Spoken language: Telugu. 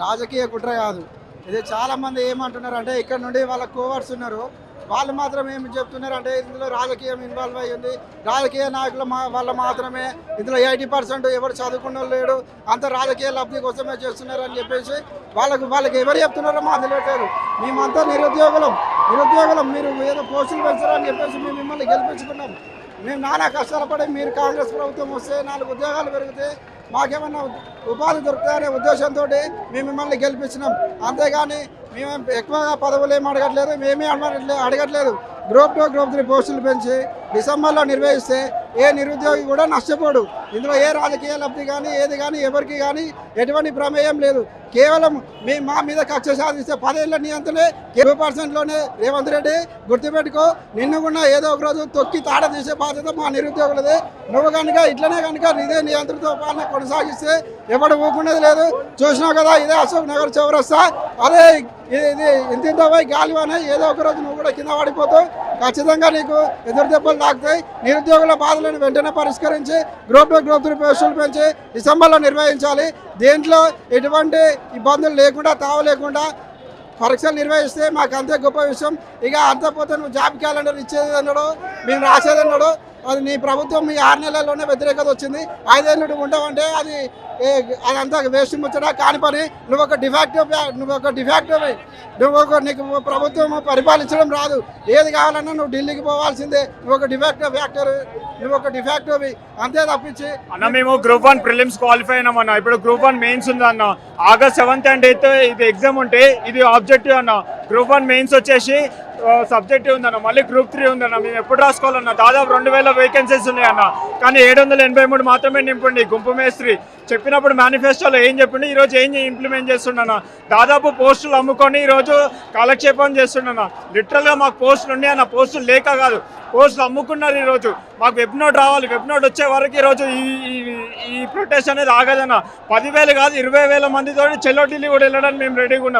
రాజకీయ కుట్ర కాదు. ఇది చాలా మంది ఏమంటున్నారు అంటే ఇక్కడ నుండి వాళ్ళ కోవర్స్ ఉన్నారు. వాళ్ళు మాత్రం ఏమి చెప్తున్నారు అంటే ఇందులో రాజకీయం ఇన్వాల్వ్ అయ్యింది రాజకీయ నాయకుల మా వల్ల మాత్రమే ఇందులో ఎయిటీ పర్సెంట్ ఎవరు చదువుకున్న వాళ్ళు లేడు అంత రాజకీయ లబ్ధి కోసమే చేస్తున్నారు అని చెప్పేసి వాళ్ళకు వాళ్ళకి ఎవరు చెప్తున్నారో మాకు తెలియట్లేదు. మేమంతా నిరుద్యోగులం. నిరుద్యోగులం. మీరు ఏదో పోస్టులు పెంచారని చెప్పేసి మేము మిమ్మల్ని గెలిపించుకున్నాం. మేము నానా కష్టాలు పడి మీరు కాంగ్రెస్ ప్రభుత్వం వస్తే నాలుగు ఉద్యోగాలు పెరిగితే మాకేమన్నా ఉపాధి దొరుకుతాయనే ఉద్దేశంతో మేము మిమ్మల్ని గెలిపించినాం. అంతేగాని మేము ఎక్కువగా పదవులు ఏమి అడగట్లేదు మేమే అడగట్లేదు అడగట్లేదు. గ్రూప్ టూ గ్రూప్ త్రీ పోస్టులు పెంచి డిసెంబర్లో నిర్వహిస్తే ఏ నిరుద్యోగి కూడా నష్టపోడు. ఇందులో ఏ రాజకీయ లబ్ధి కానీ ఏది కానీ ఎవరికి కానీ ఎటువంటి ప్రమేయం లేదు. కేవలం మీ మా మీద కక్ష సాధిస్తే పదేళ్ళ నియంత్రణే ఇరవై పర్సెంట్లోనే రేవంత్ రెడ్డి గుర్తుపెట్టుకో నిన్ను కూడా ఏదో ఒక రోజు తొక్కి తాడ తీసే బాధ్యత మా నిరుద్యోగులదే. నువ్వు కనుక ఇట్లనే కనుక ఇదే నియంత్రణతో పాలన కొనసాగిస్తే ఎవడు ఊకునేది లేదు. చూసినావు కదా ఇదే అశోక్ నగర్ చౌరస్తా. అదే ఇది ఇది ఇంత ఇంత పోయి గాలివానే ఏదో ఒక రోజు నువ్వు కూడా కింద పడిపోతావు. ఖచ్చితంగా నీకు ఎదురు దెబ్బలు తాకుతాయి. నిరుద్యోగుల బాధలను వెంటనే పరిష్కరించి గ్రూప్ టూ గ్రూప్ త్రీ పోస్టులు పెంచి డిసెంబర్లో నిర్వహించాలి. దీంట్లో ఎటువంటి ఇబ్బందులు లేకుండా తావు లేకుండా పరీక్షలు నిర్వహిస్తే మాకు అంతే గొప్ప విషయం. ఇక అంతపోతే నువ్వు జాబ్ క్యాలెండర్ ఇచ్చేది అన్నాడు మేము రాసేది అన్నాడు. అది నీ ప్రభుత్వం మీ ఆరు నెలల్లోనే వ్యతిరేకత వచ్చింది. ఐదేళ్ళు ఉండవంటే అది ఏ- అదంతా వేస్ట్ ముచ్చట కాని పని. నువ్వు ఒక డిఫాక్టివ్ నువ్వు ఒక డిఫాక్టివ్ నువ్వు ఒక నీకు ప్రభుత్వం పరిపాలించడం రాదు. ఏది కావాలన్నా నువ్వు ఢిల్లీకి పోవాల్సిందే. నువ్వు ఒక డిఫాక్టివ్ ఫ్యాక్టర్ నువ్వు ఒక డిఫాక్టివ్ అంతే తప్పించి అన్న మేము గ్రూప్ వన్ ప్రిలిమ్స్ క్వాలిఫై అయినాం అన్న. ఇప్పుడు గ్రూప్ వన్ మెయిన్స్ ఉంది అన్న. ఆగస్ట్ సెవెంత్ అండ్ ఎయిత్ ఇది ఎగ్జామ్ ఉంటే ఇది ఆబ్జెక్టివ్ అన్న. గ్రూప్ వన్ మెయిన్స్ వచ్చేసి సబ్జెక్టివ్ ఉందన్న. మళ్ళీ గ్రూప్ త్రీ ఉందన్న. మేము ఎప్పుడు రాసుకోవాలన్న? దాదాపు రెండు వేల వేకెన్సీస్ ఉన్నాయన్న. కానీ ఏడు వందల ఎనభై మూడు మాత్రమే నింపండి. గుంపు మేస్త్రి చెప్పినప్పుడు మేనిఫెస్టోలో ఏం చెప్పిండి? ఈరోజు ఏం ఇంప్లిమెంట్ చేస్తుండన్న? దాదాపు పోస్టులు అమ్ముకొని ఈరోజు కాలక్షేపం చేస్తుండన్న. లిటరల్గా మాకు పోస్టులు ఉన్నాయి అన్న పోస్టులు లేక కాదు. పోస్టులు అమ్ముకున్నారు ఈరోజు మాకు వెబ్ నోట్ రావాలి. వెబ్ నోట్ వచ్చే వరకు ఈరోజు ఈ ఈ- ఈ ప్రొటెస్ట్ అనేది ఆగదన్న. పదివేలు కాదు ఇరవై వేల మందితో చెల్లో ఢిల్లీ కూడా వెళ్ళడానికి మేము రెడీగా ఉన్నాం.